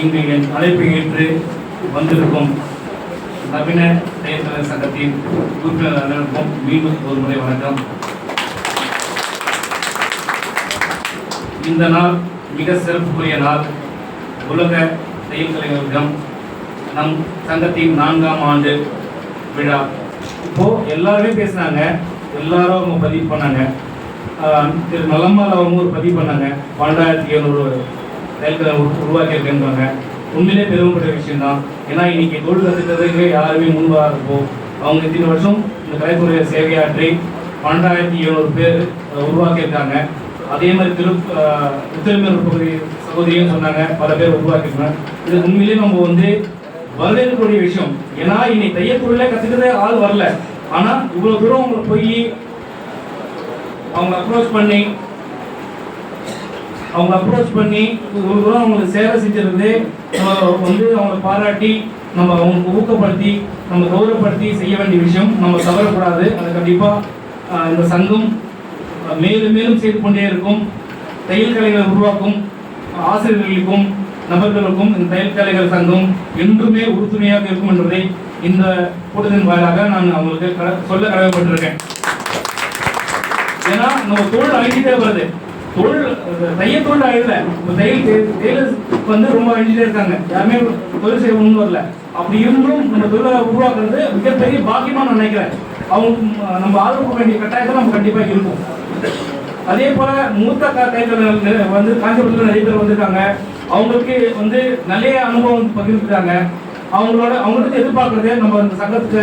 இங்கு என் அழைப்பை ஏற்று வந்திருக்கும் நவீன செயற்பாளர் சங்கத்தின் உறுப்பினர் அனைவருக்கும் மீண்டும் ஒரு முறை வணக்கம். இந்த நாள் மிக சிறப்புக்குரிய நாள். உலக செயல் கலைஞர்களிடம் நம் சங்கத்தின் நான்காம் ஆண்டு விழா. இப்போ எல்லாருமே பேசுனாங்க. எல்லாரும் அவங்க பதிவு பண்ணாங்க. திரு நலம்மாள் அவங்க ஒரு பதிவு பண்ணாங்க. பன்னெண்டாயிரத்தி எழுநூறு தையல்களை உருவாக்கியிருக்கேன்றாங்க உண்மையிலே பெருமைப்பட்ட விஷயம் தான் ஏன்னா இன்னைக்கு தொழில் கற்றுக்கிறதுக்கு யாருமே முன்பாக இருப்போம் அவங்க இத்தனை வருஷம் இந்த கலைத்துறையை சேவையாற்றி பன்னெண்டாயிரத்தி எழுநூறு பேர் உருவாக்கியிருக்காங்க. அதே மாதிரி திரு உத்திரமேரூர் பகுதி சகோதரியும் சொன்னாங்க பல பேர் உருவாக்கியிருக்காங்க. இது உண்மையிலேயே நம்ம வந்து வரவேற்கக்கூடிய விஷயம். ஏன்னா இன்னைக்கு தையத்தொழிலே கற்றுக்கிறதே ஆள் வரல. ஆனால் இவ்வளோ தூரம் அவங்க போய் அவங்க அப்ரோச் பண்ணி அவங்க அப்ரோச் பண்ணி ஒரு தூரம் அவங்களுக்கு சேவை செஞ்சிருந்து நம்ம வந்து அவங்களை பாராட்டி நம்ம அவங்களுக்கு ஊக்கப்படுத்தி நம்ம கௌரவப்படுத்தி செய்ய வேண்டிய விஷயம் நம்ம தவறக்கூடாது. அது கண்டிப்பாக இந்த சங்கம் மேலும் மேலும் செய்து கொண்டே இருக்கும். தையல் கலைகளை உருவாக்கும் ஆசிரியர்களுக்கும் நபர்களுக்கும் இந்த தையல் கலைகள் சங்கம் என்றுமே உறுதுணையாக இருக்கும் என்பதை இந்த கூட்டத்தின் வாயிலாக நான் அவங்களுக்கு க- சொல்ல கடமைப்பட்டிருக்கேன். ஏன்னா நம்ம தொழில் அழிஞ்சிட்டே வருது. தொழில் தைய தையல் தொழில் ஆயிடல இப்ப தையல் டெய்லர்ஸ் வந்து ரொம்ப அழிஞ்சிட்டே இருக்காங்க. யாருமே தொழில் செய்ய ஒன்றும் வரல. அப்படி இருந்தும் நம்ம தொழிலை உருவாக்குறது மிகப்பெரிய பாக்கியமாக நான் நினைக்கிறேன். அவங்க நம்ம ஆதரவு கொடுக்க வேண்டிய கட்டாயத்தை நம்ம கண்டிப்பாக இருக்கும் அதே போல மூத்த க- கைத்தொழில் வந்து காஞ்சிபுரத்தில் நிறைய பேர் வந்திருக்காங்க. அவங்களுக்கு வந்து நிறைய அனுபவம் பகிர்ந்துருக்காங்க அவங்களோட அவங்களுக்கு எதிர்பார்க்கறது நம்ம இந்த சங்கத்துக்கு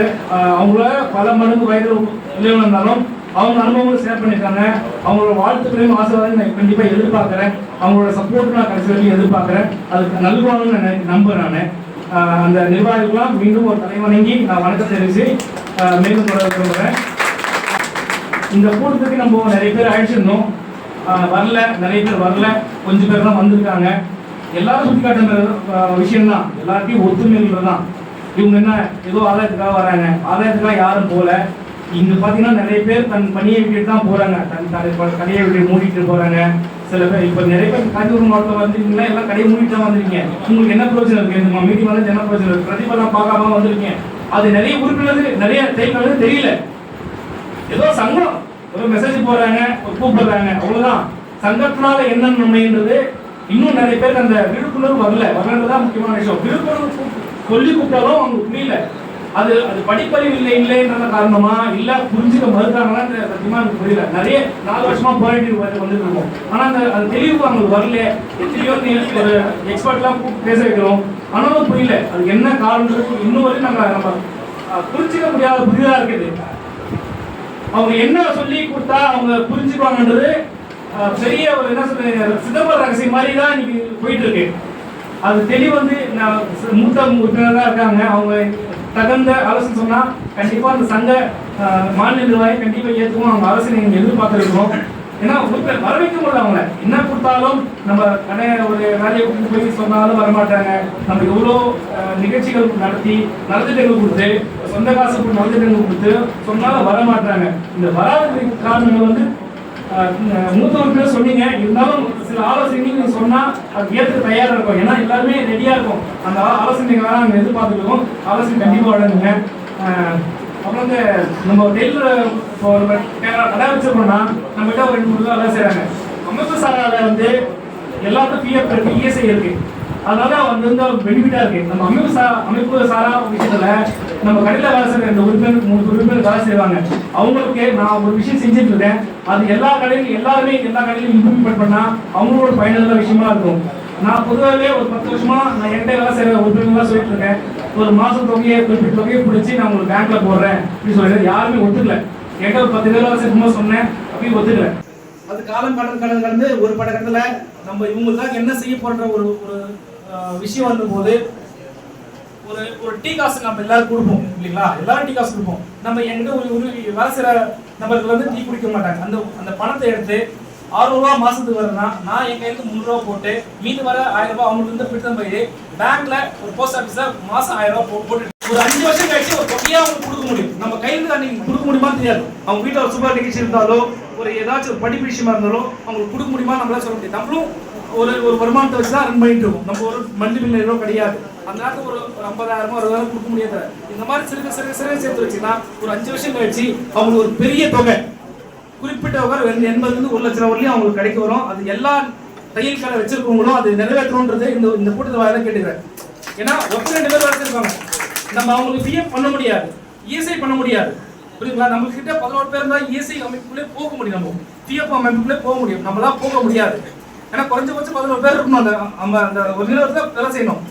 அவங்கள பல மடங்கு வயது இல்லைன்னு இருந்தாலும் அவங்க அனுபவங்களும் ஷேர் பண்ணியிருக்காங்க. அவங்களோட வாழ்த்துக்களையும் ஆசீர்வாதம் நான் கண்டிப்பாக எதிர்பார்க்குறேன். அவங்களோட சப்போர்ட் நான் கடைசி வரைக்கும் எதிர்பார்க்குறேன். அதுக்கு நல்வாங்கன்னு நான் நம்புகிறேன் நான். அந்த நிர்வாகிகளாம் மீண்டும் ஒரு தலைவணங்கி நான் வணக்கம் தெரிவித்து மேலும் தொடர விரும்புகிறேன் இந்த கூட்டத்துக்கு நம்ம நிறைய பேர் அழைச்சிருந்தோம். வரல நிறைய பேர் வரல. கொஞ்சம் பேர் தான் வந்திருக்காங்க. எல்லாரும் சுற்றி காட்டுற விஷயம் தான் எல்லாத்தையும் ஒத்துமைகள் தான். இவங்க என்ன ஏதோ ஆதாயத்துக்காக வராங்க. ஆதாயத்துக்காக யாரும் போகலை. இன்னும் பார்த்தீங்கன்னா நிறைய பேர் தன் பணியை விட்டுட்டு தான் போகிறாங்க தன் தன் கடையை விட்டு மூடிட்டு போகிறாங்க சில பேர் இப்போ நிறைய பேர் காஞ்சிபுரம் மாவட்டத்தில் வந்திருக்கீங்களா? எல்லாம் கடையை மூடிட்டு தான் வந்திருக்கீங்க. உங்களுக்கு என்ன பிரச்சனை இருக்கு? இந்த மீட்டிங் வந்து என்ன பிரச்சனை இருக்கு? பிரதிபலம் பார்க்காம வந்திருக்கீங்க. அது நிறைய உறுப்பினருக்கு நிறைய தைக்கிறது தெரியல. ஏதோ சங்கம் ஒரு மெசேஜ் போடுறாங்க. ஒரு கூப்பிடுறாங்க. அவ்வளவுதான். சங்கத்தினால என்ன நன்மைன்றது இன்னும் நிறைய பேருக்கு அந்த விழிப்புணர்வு வரல. வரலன்றதான் முக்கியமான விஷயம். விழிப்புணர்வு சொல்லி கூப்பிட்டாலும் அவங்க புரியல. அது அது படிப்பறிவு இல்லை இல்லைன்றத காரணமா இல்ல புரிஞ்சுக்க மறுக்கிறாங்களான்னு சத்தியமா எனக்கு புரியல. நிறைய நாலு வருஷமா போராட்டி வந்துட்டு இருக்கோம் ஆனா அந்த தெளிவுக்கு தெளிவு அவங்களுக்கு வரல. எத்தனையோ நீ- ஒரு எக்ஸ்பர்ட்லாம் பேச வைக்கிறோம். ஆனாலும் புரியல. அது என்ன காரணம் இன்னும் வரையும் நம்ம நம்ம புரிஞ்சுக்க முடியாத புதிதா இருக்குது. அவங்க என்ன சொல்லி கொடுத்தா அவங்க புரிஞ்சுக்குவாங்கன்றது பெரிய ஒரு என்ன சொல்றது சிதம்பர ரகசியம் மாதிரி தான் இன்னைக்கு போயிட்டு இருக்கு. அது தெளிவு வந்து நான் ச- மூத்த உறுப்பினராக இருக்காங்க. அவங்க தகுந்த ஆலோசனை சொன்னா கண்டிப்பா அந்த சங்க மாநில நிர்வாகம் கண்டிப்பா ஏற்றுக்கும் அவங்க ஆலோசனை எதிர்பார்த்துருக்கோம் ஏன்னா உறுப்பினர் வர வைக்க முடியல அவங்கள என்ன கொடுத்தாலும் நம்ம கடை ஒரு வேலையை கூட்டு போய் சொன்னாலும் வரமாட்டாங்க. நம்ம எவ்வளோ நிகழ்ச்சிகள் நடத்தி நலத்திட்டங்கள் கொடுத்து சொந்த காசு நலத்திட்டங்கள் கொடுத்து சொன்னாலும் வர மாட்டாங்க இந்த வராத காரணங்கள் வந்து அஹ், மூத்த சொன்னீங்க. இருந்தாலும் சில ஆலோசனை நீங்க சொன்னா அது ஏற்றுக்க தயாரா இருக்கும். ஏன்னா எல்லாருமே ரெடியா இருக்கும். அந்த ஆலோசனை நாங்கள் எதிர்பார்த்துருக்கோம் ஆலோசனை கண்டிப்பாக வழங்குங்க. அப்புறம் வந்து நம்ம டெய்லர் இப்போ நம்ம கடை வச்சிருக்கோம்னா நம்ம கிட்ட ஒரு ரெண்டு மூணு வேலை செய்கிறாங்க அமைப்பு சாரால வந்து எல்லாத்துக்கும் பிஎஃப் இருக்கு இஎஸ்ஐ இருக்கு. அதனால வந்து வந்து பெனிஃபிட்டா இருக்கு. நம்ம அமைப்பு சா அமைப்பு சாரா விஷயத்துல நம்ம கடையில் வேலை செய்யற இந்த உறுப்பினர் மூணு உறுப்பினர் வேலை செய்வாங்க. அவங்களுக்கு நான் ஒரு விஷயம் செஞ்சுட்டு இருக்கேன். அது எல்லா கடையிலும் எல்லாருமே எல்லா கடையிலும் இம்ப்ளிமெண்ட் பண்ணால் அவங்களோட பயனுள்ள விஷயமா இருக்கும். நான் பொதுவாகவே ஒரு பத்து வருஷமா நான் என்கிட்ட வேலை செய்யற உறுப்பினர்களாக சொல்லிட்டு இருக்கேன். ஒரு மாதம் தொகையை குறிப்பிட்ட தொகையை பிடிச்சி நான் உங்களுக்கு பேங்க்ல போடுறேன். அப்படின்னு சொல்லிட்டு யாருமே ஒத்துக்கல. என்கிட்ட ஒரு பத்து பேர் வேலை செய்யும்போது சொன்னேன். அப்பயும் ஒத்துக்கல. அது காலம் கடந்து கடந்து கடந்து ஒரு படக்கத்தில் நம்ம இவங்களுக்காக என்ன செய்ய போன்ற ஒரு ஒரு விஷயம் வந்த போது ஒரு ஒரு டீ காசு நம்ம எல்லாரும் கொடுப்போம் இல்லைங்களா? எல்லாரும் டீ காசு கொடுப்போம். நம்ம என்கிட்ட ஒரு ஒரு வேலை செய்யற நபர்கள் வந்து டீ குடிக்க மாட்டாங்க. அந்த அந்த பணத்தை எடுத்து ஆறு ரூபா மாசத்துக்கு வருதுன்னா நான் என் கையில மூணு போட்டு மீதி வர ஆயிரம் ரூபாய் அவங்களுக்கு இருந்து பிடித்த போய் பேங்க்ல ஒரு போஸ்ட் ஆஃபீஸ்ல மாசம் ஆயிரம் ரூபாய் போட்டு ஒரு அஞ்சு வருஷம் கழிச்சு ஒரு தொகையா அவங்களுக்கு கொடுக்க முடியும். நம்ம கையில அன்னைக்கு கொடுக்க முடியுமா தெரியாது. அவங்க வீட்டுல ஒரு சுப நிகழ்ச்சி இருந்தாலோ ஒரு ஏதாச்சும் ஒரு படிப்பு விஷயமா இருந்தாலும் அவங்களுக்கு கொடுக்க முடியுமா நம்மளால சொல்ல முடியாது. நம்மளும் ஒரு ஒரு வருமானத்தை வச்சு தான் ரன் பண்ணிட்டு இருக்கோம். நம்ம ஒரு மல்டி மில்லியனோ கிடையாது. அந்த நேரத்தில் ஒரு ஒரு ஐம்பதாயிரமோ அறுபதாயிரம் கொடுக்க முடியாது. இந்த மாதிரி சிறு சிறு சிறு சேர்த்து வச்சுன்னா ஒரு அஞ்சு வருஷம் கழிச்சு அவங்களுக்கு ஒரு பெரிய தொகை. குறிப்பிட்ட தொகை ரெண்டு எண்பதுலேருந்து ஒரு லட்சம் வரலையும் அவங்களுக்கு கிடைக்க வரும். அது எல்லா தையல் கடை வச்சிருக்கவங்களும் அது நிறைவேற்றணுன்றது இந்த இந்த கூட்டத்தை வாயில கேட்டுக்கிறேன். ஏன்னா ஒத்த ரெண்டு பேர் வச்சிருக்காங்க நம்ம அவங்களுக்கு பிஎஃப் பண்ண முடியாது. இஎஸ்ஐ பண்ண முடியாது. புரியுங்களா நம்ம கிட்ட பதினோரு பேர் இருந்தால் இஎஸ்ஐ அமைப்புக்குள்ளே போக முடியும் நம்ம. பிஎஃப் அமைப்புக்குள்ளே போக முடியும். நம்மளாம் போக முடியாது. ஏன்னா குறைஞ்சபட்சம் பதினோரு பேர் இருக்கணும் அந்த நம்ம அந்த ஒரு நிலவரத்தில் வேலை செய்யணும்.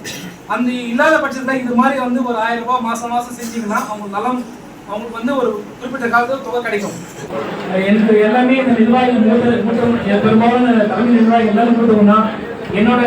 அந்த இல்லாத பட்சத்தில் இது மாதிரி வந்து ஒரு ஆயிரம் ரூபாய் மாசம் மாசம் செஞ்சீங்கன்னா அவங்களுக்கு நலம் அவங்களுக்கு வந்து ஒரு குறிப்பிட்ட காலத்தில் தொகை கிடைக்கும். எனக்கு எல்லாமே இந்த நிர்வாகிகள் மூத்த பெரும்பாலும் தலைமை நிர்வாகிகள் எல்லாரும் கூட்டம்னா என்னோட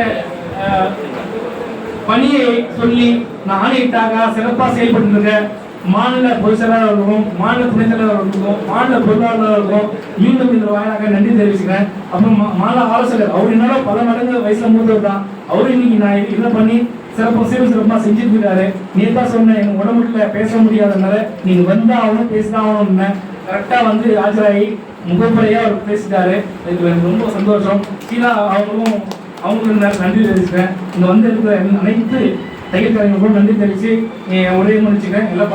பணியை சொல்லி நான் ஆணையிட்டாக சிறப்பாக செயல்பட்டு இருக்கேன். மாநில பொதுச் செயலாளர்களுக்கும் மாநில துணைத் செயலாளர்களுக்கும் மாநில பொருளாளர்களுக்கும் மீண்டும் இந்த வாயிலாக நன்றி தெரிவிச்சுக்கிறேன். அப்புறம் மா- மாநில ஆலோசகர் அவர் என்னால பல மடங்கு வயசுல மூத்தவர் தான் அவரு இன்னைக்கு நான் இதை பண்ணி சிறப்பு சீரும் சிறப்பாக செஞ்சுட்டு இருக்காரு நீ தான் சொன்ன எங்க உடம்புல பேச முடியாதனால நீங்க வந்தா ஆகணும் பேசிதான் ஆகணும்னு கரெக்டா வந்து ஆஜராகி முகப்படையா அவர் பேசிட்டாரு. இது எனக்கு ரொம்ப சந்தோஷம். கீழே அவங்களும் அவங்களுக்கு நான் நன்றி தெரிவிச்சுக்கிறேன். இங்க வந்து இருக்கிற அனைத்து தையல் கலைஞர்களுக்கும் நன்றி தெரிவித்து உரையை முடிச்சுக்கிறேன். எல்லாம்